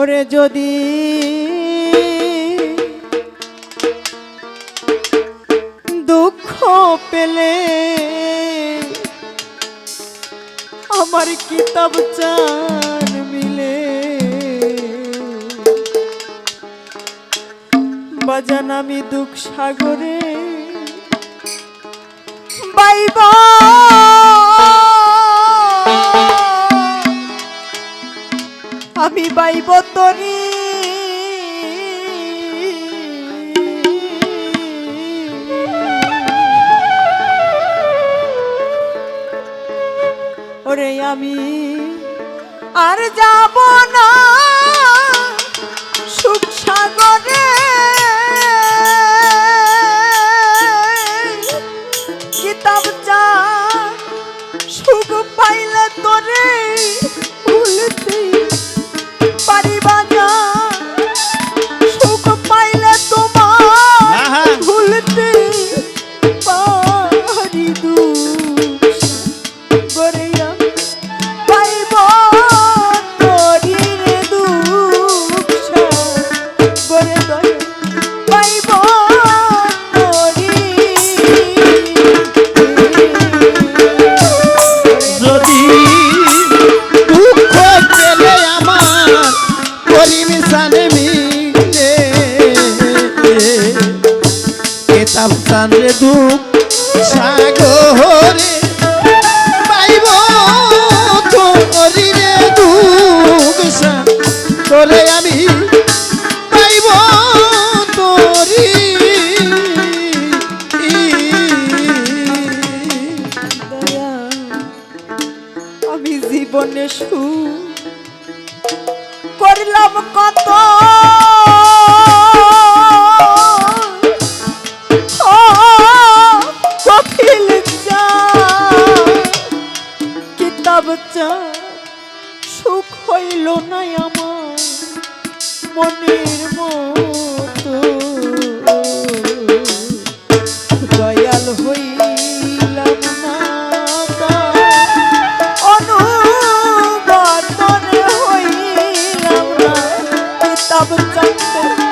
ওরে যদি দুঃখ পেলে আমার কিতাব চান মিলে। বাজান আমি দুঃখ সাগরে বাই বাই আমি বাইব তরি। ওরে আমি আর যাব না। প্রাণে দুঃখ সাগরে পাইব তোরে দুঃখ তোরে আমি পাইব তোরি আমি জীবনে সু করলাম কত love and don't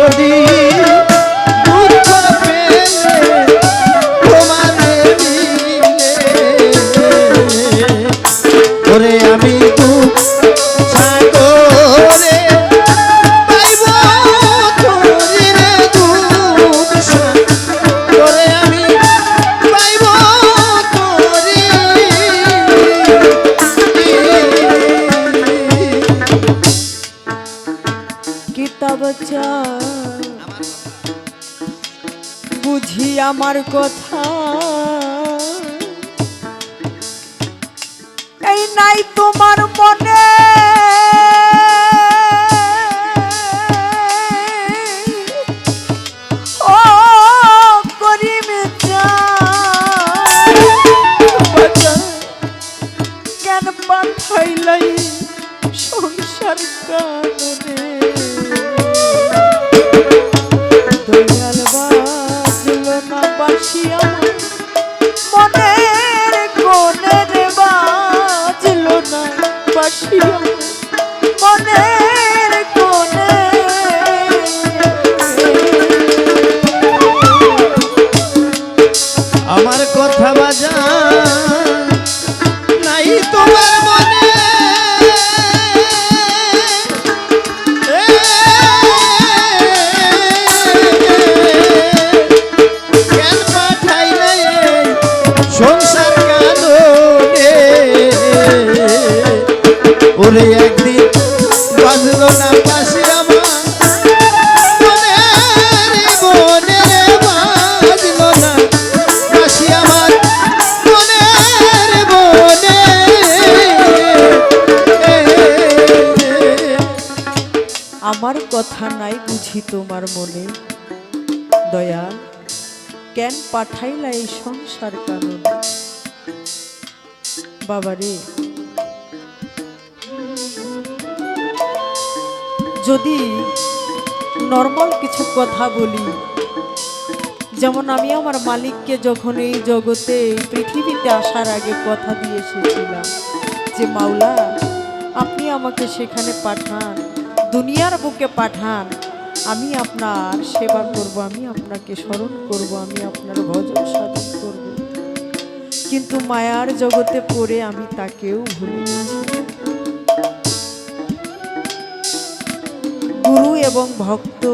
যদি ওরে আমি দুঃখ। সাগরে বুঝি আমার কথা। এই নাই তোমার মনে। আমার কথা নাই বুঝি তোমার মনে? দয়া কেন পাঠাইলা এই সংসার কারণ? বাবারে যদি নর্মাল কিছু কথা বলি, যেমন আমি আমার মালিককে যখন এই জগতে, পৃথিবীতে আসার আগে কথা দিয়ে এসেছিলাম যে, মাওলা, আপনি আমাকে সেখানে পাঠান। দুনিয়ার বুকে পাঠান, আমি আপনার সেবা করব, আমি আপনাকে স্মরণ করব, আমি আপনার ভজন সাধন করব। কিন্তু মায়ার জগতে পড়ে আমি তাকেও ভুলে গুরু এবং ভক্ত,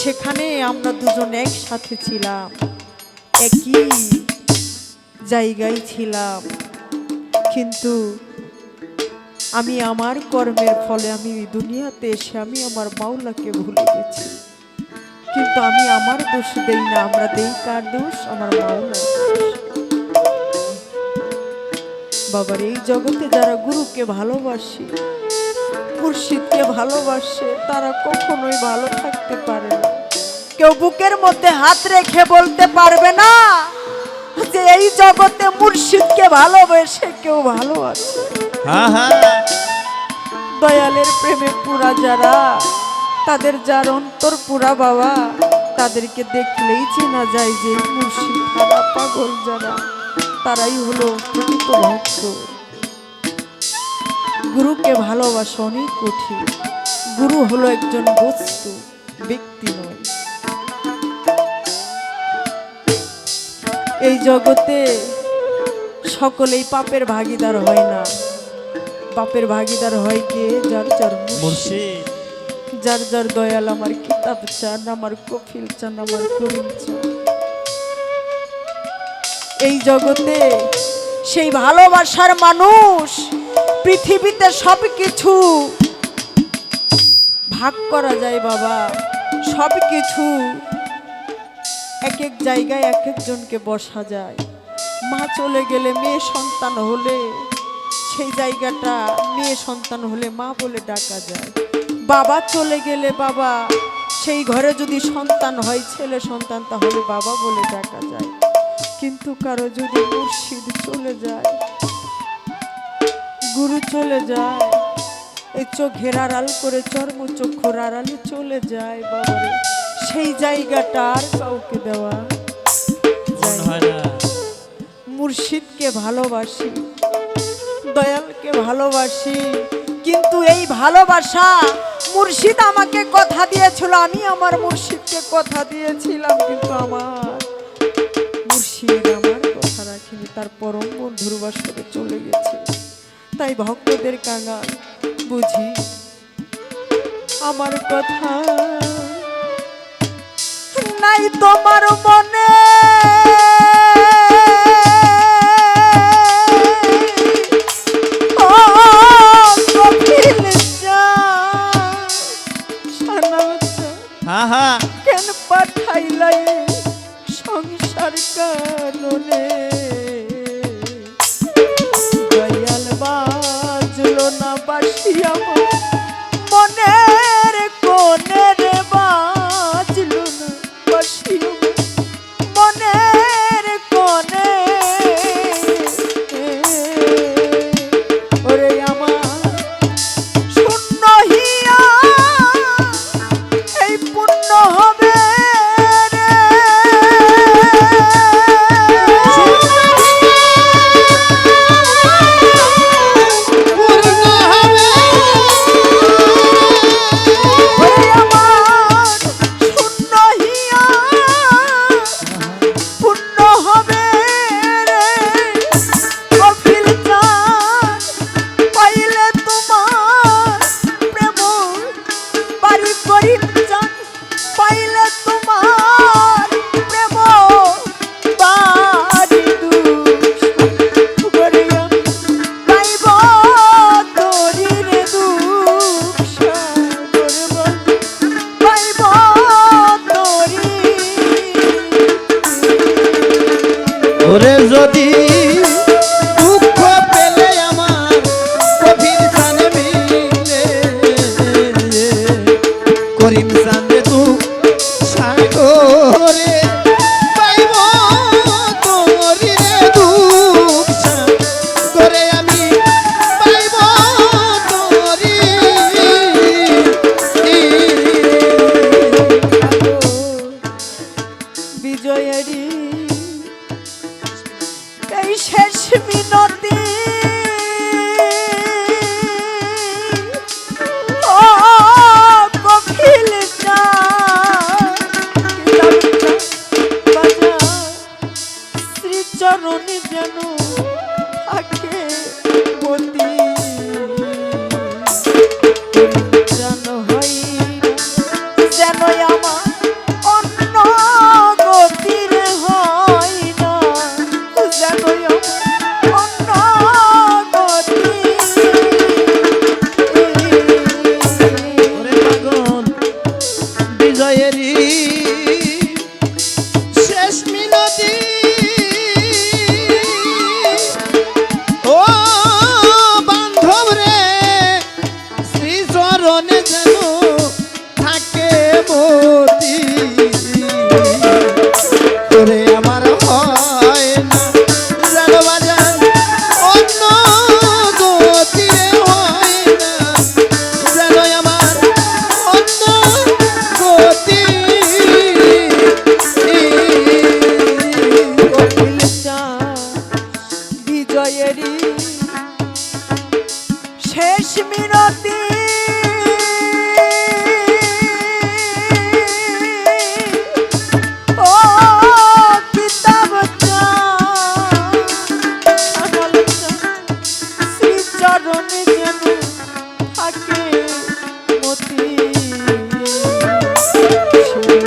সেখানে আমরা দুজন একসাথে ছিলাম, একই জায়গায় ছিলাম। কিন্তু আমি আমার কর্মের ফলে আমি দুনিয়াতে এসে আমি আমার মাওলাকে ভুলে গেছি। কিন্তু আমি আমার দোষ দেই না, আমরা দেই কার দোষ? আমার মাওলার বাবার এই জগতে যারা গুরুকে ভালোবাসে, মুর্শিদকে ভালোবাসে, তারা কখনোই ভালো থাকতে পারে না। কেউ বুকের মধ্যে হাত রেখে বলতে পারবে না। যে এই জগতে মুর্শিদকে ভালোবেসে কেউ ভালোবাসে হ্যাঁ হ্যাঁ। দয়ালের প্রেমে পুরা যারা তাদের যার অন্তর পুরা বাবা তাদেরকে দেখলেই চেনা যায় যে মুর্শিদ হারা পাগল যারা তারাই হলো প্রকৃত ভক্ত। গুরুকে ভালোবাসা অনেক কঠিন। গুরু হলো একজন বস্তু ব্যক্তি নয়। এই জগতে সকলেই পাপের ভাগিদার হয় না। পাপের ভাগিদার হয় কে? যার যার মুর্শিদ। মুর্শিদ। যার যার দয়াল আমার কিতাব চান আমার কফিল চান আমার করিম চান। এই জগতে সেই ভালোবাসার মানুষ পৃথিবীতে সব কিছু ভাগ করা যায় বাবা। সব কিছু এক এক জায়গায় এক একজনকে বসা যায়। মা চলে গেলে মেয়ে সন্তান হলে, সেই জায়গাটা মেয়ে সন্তান হলে মা বলে ডাকা যায়। বাবা চলে গেলে বাবা, সেই ঘরে যদি সন্তান হয়, ছেলে সন্তান, তাহলে বাবা বলে ডাকা যায়। কিন্তু কারও যদি মুর্শিদ চলে যায়, গুরু চলে যায় এই চোখ চোখের আড়াল করে চর্ম চক্ষুর আড়ালে চলে যায় বাবারে। সেই জায়গাটা আর কাউকে দেওয়া মুর্শিদকে ভালোবাসি দয়ালকে ভালোবাসি কিন্তু এই ভালোবাসা মুর্শিদ আমাকে কথা দিয়েছিল আমি আমার মুর্শিদকে কথা দিয়েছিলাম কিন্তু আমার মুর্শিদ আমার কথা রাখিনি। তার পরম বন্ধুর বাসরে চলে গেছে। তাই ভক্তদের কাঙাল বুঝি আমার কথা। নাই তোমার মনে। হ্যাঁ, হ্যাঁ। কেন পাঠাইলাই সংসার কারণে? pensando জয়েরি শিব